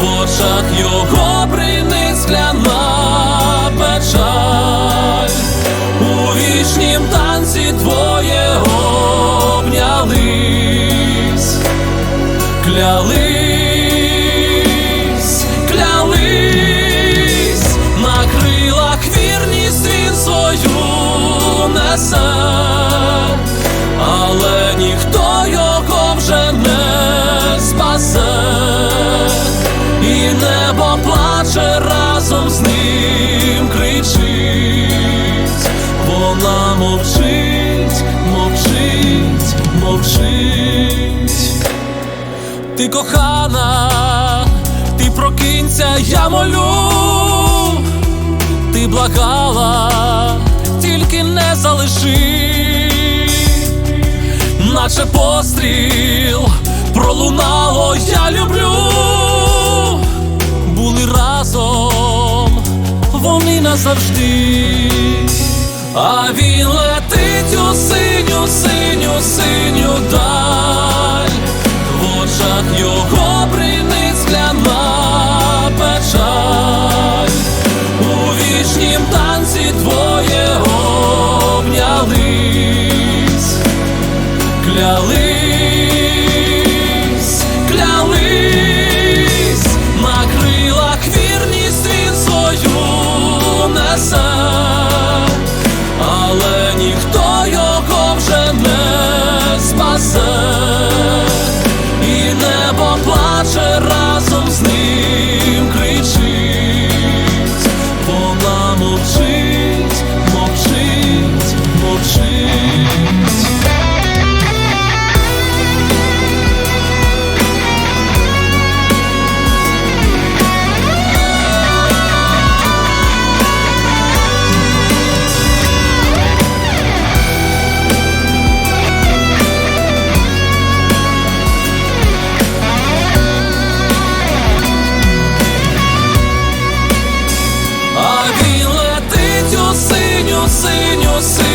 в очах його принесля. скляна печаль, плаче разом з ним кричить, вона мовчить, мовчить, мовчить. Ти кохана, ти прокинься, я молю, ти благала, тільки не залиши, наче постріл пролунало, я люблю, назавжди, а він летить у você.